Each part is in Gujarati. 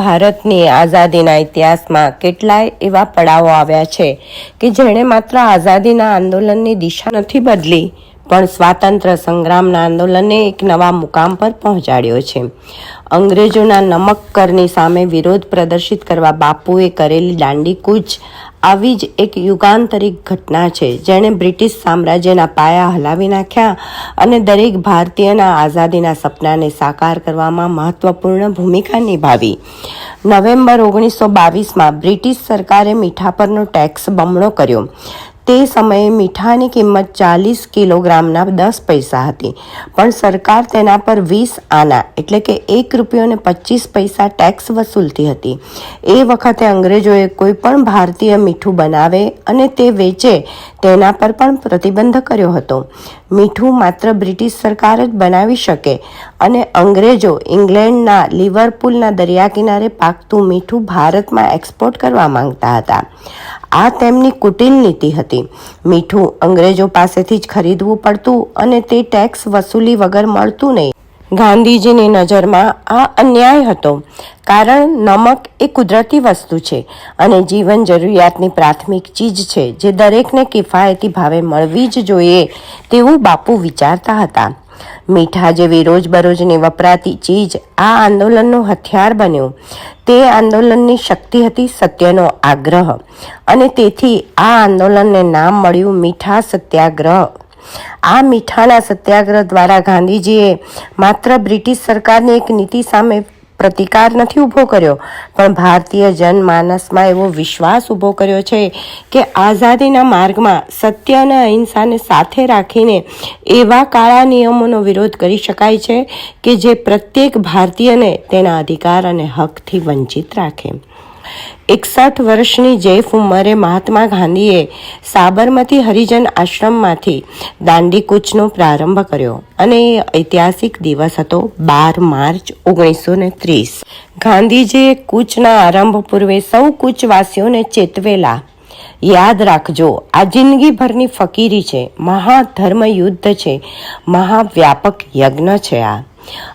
ભારતની આઝાદીના ઇતિહાસમાં કેટલાય એવા પડાવો આવ્યા છે કે જેણે માત્ર આઝાદીના આંદોલનની દિશા નથી બદલી પણ સ્વાતંત્ર્ય સંગ્રામના આંદોલનને એક નવા મુકામ પર પહોંચાડ્યો છે. અંગ્રેજોના નમક કરની સામે વિરોધ પ્રદર્શિત કરવા બાપુએ કરેલી દાંડી કૂચ આવી જ એક યુગાંતરિક ઘટના છે, જેણે બ્રિટિશ સામ્રાજ્યના પાયા હલાવી નાખ્યા અને દરેક ભારતીયના આઝાદીના સપનાને સાકાર કરવામાં મહત્વપૂર્ણ ભૂમિકા નિભાવી. નવેમ્બર ઓગણીસો બાવીસમાં બ્રિટિશ સરકારે મીઠા પરનો ટેક્સ બમણો કર્યો. તે સમયે મીઠાની કિંમત ચાલીસ કિલોગ્રામના દસ પૈસા હતી. પણ સરકાર તેના પર વીસ આના, એટલે કે એક રૂપિયો ને પચીસ પૈસા ટેક્સ વસૂલતી હતી. એ વખતે અંગ્રેજોએ કોઈ પણ ભારતીય મીઠું બનાવે અને તે વેચે, તેના પર પણ પ્રતિબંધ કર્યો હતો. મીઠું માત્ર બ્રિટિશ સરકાર જ બનાવી શકે અને અંગ્રેજો ઇંગ્લેન્ડના લિવરપુલના દરિયા કિનારે પાકતું મીઠું ભારતમાં એક્સપોર્ટ કરવા માંગતા હતા. આ તેમની કુટિલ નીતિ હતી. મીઠું અંગ્રેજો પાસેથી જ ખરીદવું પડતું અને તે ટેક્સ વસૂલી વગર મળતું નહીં. ગાંધીજીની નજરમાં આ અન્યાય હતો. કારણ નમક એ કુદરતી વસ્તુ છે અને જીવન જરૂરિયાતની પ્રાથમિક ચીજ છે જે દરેકને કિફાયતી ભાવે મળવી જ જોઈએ તેવું બાપુ વિચારતા હતા. મીઠા જેવી રોજબરોજની વપરાતી ચીજ આ આંદોલનનું હથિયાર બન્યું. તે આંદોલનની શક્તિ હતી સત્યનો આગ્રહ અને તેથી આ આંદોલનને નામ મળ્યું મીઠા સત્યાગ્રહ. આ મીઠાના સત્યાગ્રહ દ્વારા ગાંધીજીએ માત્ર બ્રિટિશ સરકારની એક નીતિ સામે પ્રતિકાર નથી ઊભો કર્યો. પણ ભારતીય જનમાનસમાં એવો વિશ્વાસ ઊભો કર્યો છે કે આઝાદીના માર્ગમાં સત્ય અને અહિંસાને સાથે રાખીને એવા કાળા નિયમોનો વિરોધ કરી શકાય છે કે જે પ્રત્યેક ભારતીયને તેના અધિકાર અને હકથી વંચિત રાખે. એકસઠ વર્ષની જૈફ ઉંમરે મહાત્મા ગાંધીએ સાબરમતી હરિજન આશ્રમમાંથી દાંડી પ્રારંભ કર્યો અને એ ઐતિહાસિક દિવસ હતો બાર માર્ચ ઓગણીસો ને ત્રીસ ગાંધીજીએ કૂચના આરંભ પૂર્વે સૌ કૂચવાસીઓને ચેતવેલા. યાદ રાખજો, આ જિંદગીભરની ફકીરી છે મહાધર્મ યુદ્ધ છે, મહાવ્યાપક યજ્ઞ છે આ.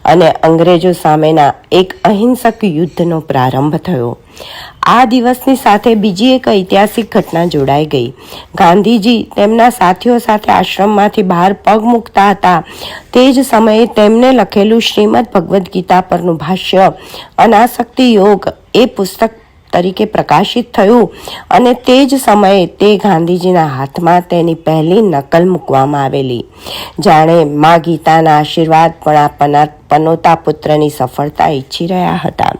અને અંગ્રેજો સામેના એક અહિંસક યુદ્ધનો પ્રારંભ થયો. આ દિવસની સાથે બીજી એક ઐતિહાસિક ઘટના જોડાઈ ગઈ. ગાંધીજી તેમના સાથીઓ સાથે આશ્રમમાંથી બહાર પગ મૂકતા હતા. તે જ સમયે તેમને લખેલું શ્રીમદ ભગવદ્ ગીતા પરનું ભાષ્ય, અનાસક્તિ યોગ એ પુસ્તક તરીકે પ્રકાશિત થયું અને તે જ સમયે તે ગાંધીજીના હાથમાં તેની પહેલી નકલ મૂકવામાં આવેલી. જાણે મા ગીતાના આશીર્વાદ પણ આપનાર પનોતા પુત્રની સફળતા ઈચ્છી રહ્યા હતા.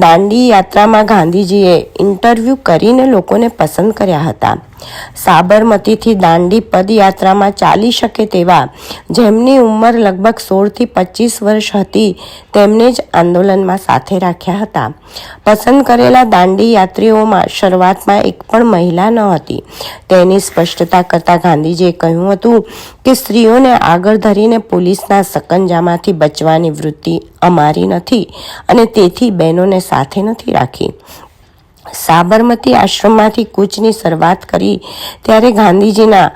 દાંડી યાત્રામાં ગાંધીજીએ ઇન્ટરવ્યૂ કરીને લોકોને પસંદ કર્યા હતા. સાબરમતીથી દાંડી પદયાત્રામાં ચાલી શકે તેવા જેમની ઉંમર લગભગ સોળથી પચીસ વર્ષ હતી, તેમને જ આંદોલનમાં સાથે રાખ્યા હતા. પસંદ કરેલા દાંડી યાત્રીઓમાં શરૂઆતમાં એક પણ મહિલા ન હતી. તેની સ્પષ્ટતા કરતા ગાંધીજીએ કહ્યું હતું કે, સ્ત્રીઓને આગળ ધરીને પોલીસના સકંજામાંથી બચવાની વૃત્તિ અમારી નથી અને તેથી બહેનોને સાથે નથી રાખી. સાબરમતી આશ્રમમાંથી કૂચની શરૂઆત કરી ત્યારે ગાંધીજીના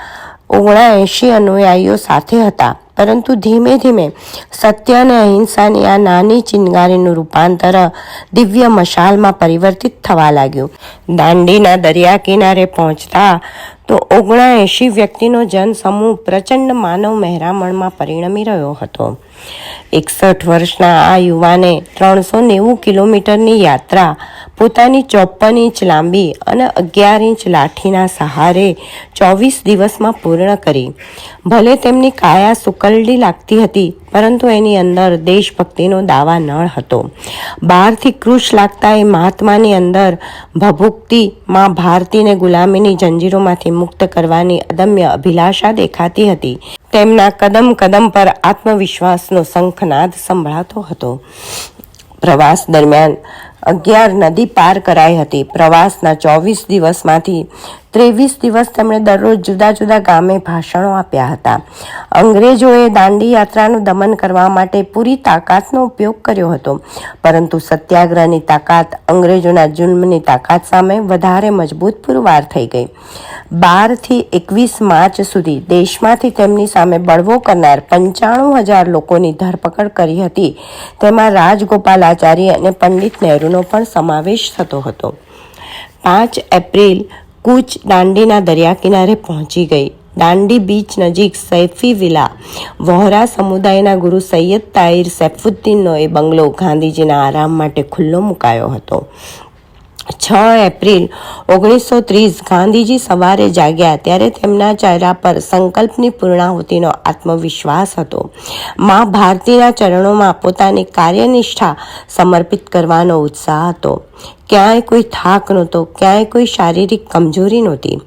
ઓગણા એંશી અનુયાયીઓ સાથે હતા. પરંતુ ધીમે ધીમે સત્ય અને અહિંસાની આ નાની ચિનગારીનું રૂપાંતર દિવ્ય મશાલમાં પરિવર્તિત થવા લાગ્યું. દાંડીના દરિયા કિનારે પહોંચતા તો ઓગણા એંશી વ્યક્તિનો જનસમૂહ પ્રચંડ માનવ મહેરામણમાં પરિણમી રહ્યો હતો. એકસઠ વર્ષના આ યુવાને ત્રણસો નેવું કિલોમીટરની યાત્રા પોતાની ચોપન ઇંચ લાંબી અને અગિયાર ઇંચ લાઠીના સહારે ચોવીસ દિવસમાં પૂર્ણ કરી. ભલે તેમની કાયા સુકલડી લાગતી હતી, પરંતુ એની અંદર દેશભક્તિનો દાવા નળ હતો. બહારથી કૃશ લાગતા એ મહાત્માની અંદર ભભૂકતી મા ભારતીને ગુલામીની જંજીરોમાંથી મુક્ત કરવાની અદમ્ય અભિલાષા દેખાતી હતી. તેમના કદમ કદમ પર આત્મવિશ્વાસનો શંખનાદ સંભળાતો હતો. પ્રવાસ દરમિયાન અગિયાર નદી પાર કરાઈ હતી. પ્રવાસના ચોવીસ દિવસમાંથી ત્રેવીસ દિવસ તેમણે દરરોજ જુદા જુદા ગામે ભાષણો આપ્યા હતા. અંગ્રેજોએ દાંડી યાત્રાનું દમન કરવા માટે પૂરી તાકાતનો ઉપયોગ કર્યો હતો. પરંતુ સત્યાગ્રહની તાકાત, અંગ્રેજોના જુલ્મની તાકાત સામે વધારે મજબૂત પુરવાર થઈ ગઈ. બારથી એકવીસ માર્ચ સુધી દેશમાંથી તેમની સામે બળવો કરનાર પંચાણું હજાર લોકોની ધરપકડ કરી હતી. તેમાં રાજગોપાલાચારી અને પંડિત નહેરુનો પણ સમાવેશ થતો હતો. પાંચ એપ્રિલ કૂચ દાંડીના દરિયા કિનારે પહોંચી ગઈ. દાંડી બીચ નજીક સૈફી વિલા, વહોરા સમુદાયના ગુરુ સૈયદ તાહિર સૈફુદ્દીનનો એ બંગલો ગાંધીજીના આરામ માટે ખુલ્લો મુકાયો હતો. છ એપ્રિલ ઓગણીસો ત્રીસ ગાંધીજી સવારે જાગ્યા ત્યારે તેમના ચહેરા પર સંકલ્પની પૂર્ણાહુતિનો આત્મવિશ્વાસ હતો. મા ભારતીના ચરણોમાં પોતાની કાર્યનિષ્ઠા સમર્પિત કરવાનો ઉત્સાહ હતો. ક્યાંય કોઈ થાક નહોતો, ક્યાંય કોઈ શારીરિક કમજોરી નહોતી.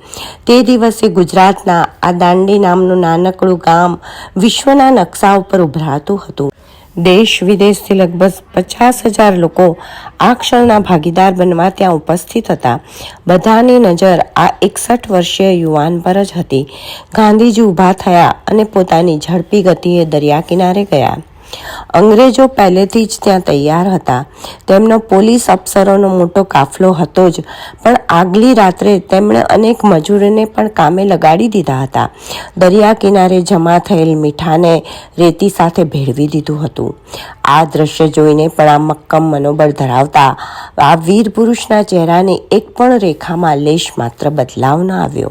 તે દિવસે ગુજરાતના આ દાંડી નામનું નાનકડું ગામ વિશ્વના નકશા ઉપર ઉભરાતું હતું. દેશ વિદેશથી લગભગ પચાસ હજાર લોકો આ ક્ષણના ભાગીદાર બનવા ત્યાં ઉપસ્થિત હતા. બધાની નજર આ એકસઠ વર્ષીય યુવાન પર જ હતી. ગાંધીજી ઊભા થયા અને પોતાની ઝડપી ગતિએ દરિયા કિનારે ગયા. અંગ્રેજો પહેલેથી જ ત્યાં તૈયાર હતા. તેમનો પોલીસ અફસરોનો મોટો કાફલો હતો જ. પણ આગલી રાત્રે તેમણે અનેક મજૂરોને પણ કામે લગાડી દીધા હતા. દરિયા કિનારે જમા થયેલ મીઠાને રેતી સાથે ભેળવી દીધું હતું. આ દ્રશ્ય જોઈને પણ આ મક્કમ મનોબળ ધરાવતા આ વીર પુરુષના ચહેરાની એક પણ રેખામાં લેશ માત્ર બદલાવ ન આવ્યો.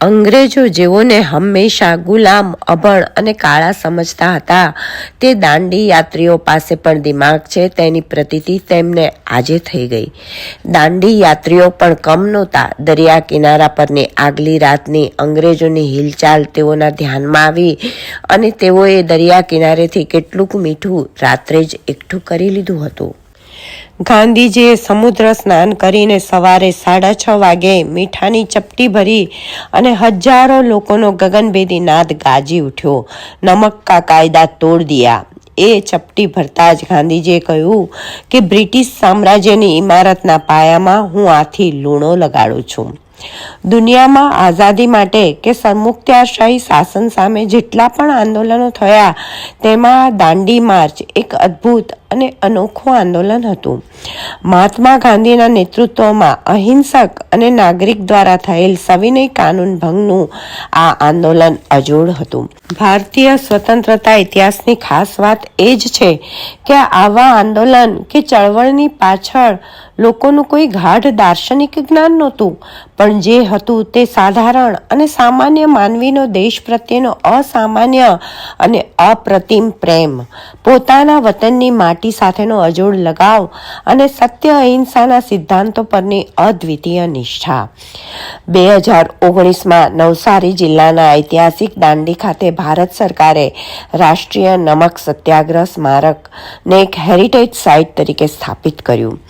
અંગ્રેજો જેઓને હંમેશા ગુલામ, અભણ અને કાળા સમજતા હતા, તે દાંડી યાત્રીઓ પાસે પણ દિમાગ છે, તેની પ્રતીતિ તેમને આજે થઈ ગઈ. દાંડી યાત્રીઓ પણ કમ નહોતા. દરિયા કિનારા પરની આગલી રાતની અંગ્રેજોની હિલચાલ તેઓના ધ્યાનમાં આવી અને તેઓએ દરિયા કિનારેથી કેટલુંક મીઠું રાત્રે જ એકઠું કરી લીધું હતું. ગાંધીજીએ સમુદ્ર સ્નાન કરીને સવારે સાડા છ વાગે મીઠાની ચપટી ભરી અને હજારો લોકોનો ગગનભેદી નાદ ગાજી ઉઠ્યો. નમક કાયદા તોડ દિયા. એ ચપટી ભરતા જ ગાંધીજીએ કહ્યું કે બ્રિટિશ સામ્રાજ્યની ઇમારતના પાયામાં હું આથી લૂણો લગાડું છું. દુનિયામાં આઝાદી માટે કે સરમુખત્યારશાહી શાસન સામે જેટલા પણ આંદોલનો થયા, તેમાં દાંડી માર્ચ એક અદ્ભુત અને અનોખું આંદોલન હતું. મહાત્મા ગાંધીના નેતૃત્વમાં અહિંસક અને નાગરિક દ્વારા થયેલ સવિનય કાનૂન ભંગનું આ આંદોલન અજોડ હતું. ભારતીય સ્વતંત્રતા ઇતિહાસની ખાસ વાત એ જ છે કે આવા આંદોલન કે ચળવળની પાછળ લોકોનું કોઈ ગાઢ દાર્શનિક જ્ઞાન નહોતું, પણ જે હતું તે સાધારણ અને સામાન્ય માનવીનો દેશ પ્રત્યેનો અસામાન્ય અને અપ્રતિમ પ્રેમ. પોતાના વતનની માટી સાથેનો અજોડ લગાવ અને સત્ય અહિંસાના સિદ્ધાંતો પરની અદ્વિતીય નિષ્ઠા. બે હજાર ઓગણીસમાં નવસારી જિલ્લાના ઐતિહાસિક દાંડી ખાતે ભારત સરકારે રાષ્ટ્રીય નમક સત્યાગ્રહ સ્મારકને એક હેરિટેજ સાઇટ તરીકે સ્થાપિત કર્યું.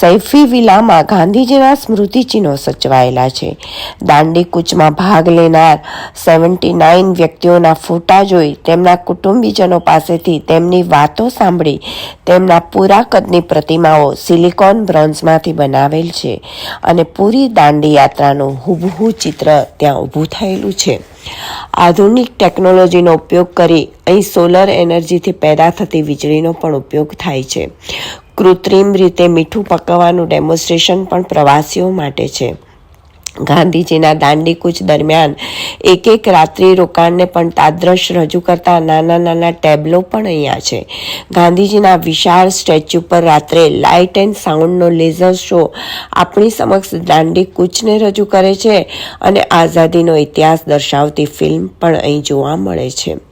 સૈફી વિલામાં ગાંધીજીના સ્મૃતિચિહ્નો સચવાયેલા છે. દાંડી કૂચમાં ભાગ લેનાર સેવન્ટી નાઇન વ્યક્તિઓના ફોટા જોઈ તેમના કુટુંબીજનો પાસેથી તેમની વાતો સાંભળી તેમના પૂરા કદની પ્રતિમાઓ સિલિકોન બ્રોન્ઝમાંથી બનાવેલ છે અને પૂરી દાંડી યાત્રાનું હુબહુ ચિત્ર ત્યાં ઊભું થયેલું છે. આધુનિક ટેકનોલોજીનો ઉપયોગ કરી અહીં સોલર એનર્જીથી પેદા થતી વીજળીનો પણ ઉપયોગ થાય છે. કૃત્રિમ રીતે મીઠું પકવવાનું ડેમોન્સ્ટ્રેશન પણ પ્રવાસીઓ માટે છે. ગાંધીજીના દાંડી કૂચ દરમિયાન એક એક રાત્રિ રોકાણને પણ તાદ્રશ રજૂ કરતા નાના નાના ટેબલો પણ અહીંયા છે. ગાંધીજીના વિશાળ સ્ટેચ્યુ પર રાત્રે લાઇટ એન્ડ સાઉન્ડનો લેઝર શો આપણી સમક્ષ દાંડી કૂચને રજૂ કરે છે અને આઝાદીનો ઇતિહાસ દર્શાવતી ફિલ્મ પણ અહીં જોવા મળે છે.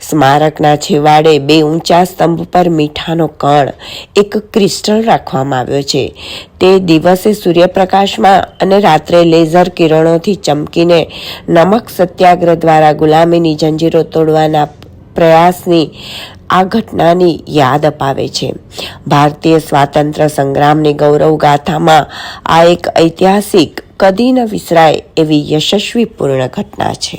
સ્મારકના છેવાડે બે ઊંચા સ્તંભ પર મીઠાનો કણ એક ક્રિસ્ટલ રાખવામાં આવ્યો છે. તે દિવસે સૂર્યપ્રકાશમાં અને રાત્રે લેઝર કિરણોથી ચમકીને નમક સત્યાગ્રહ દ્વારા ગુલામીની જંજીરો તોડવાના પ્રયાસની આ ઘટનાની યાદ અપાવે છે. ભારતીય સ્વાતંત્ર્ય સંગ્રામની ગૌરવ ગાથામાં આ એક ઐતિહાસિક કદી ન વિસરાય એવી યશસ્વી પૂર્ણ ઘટના છે.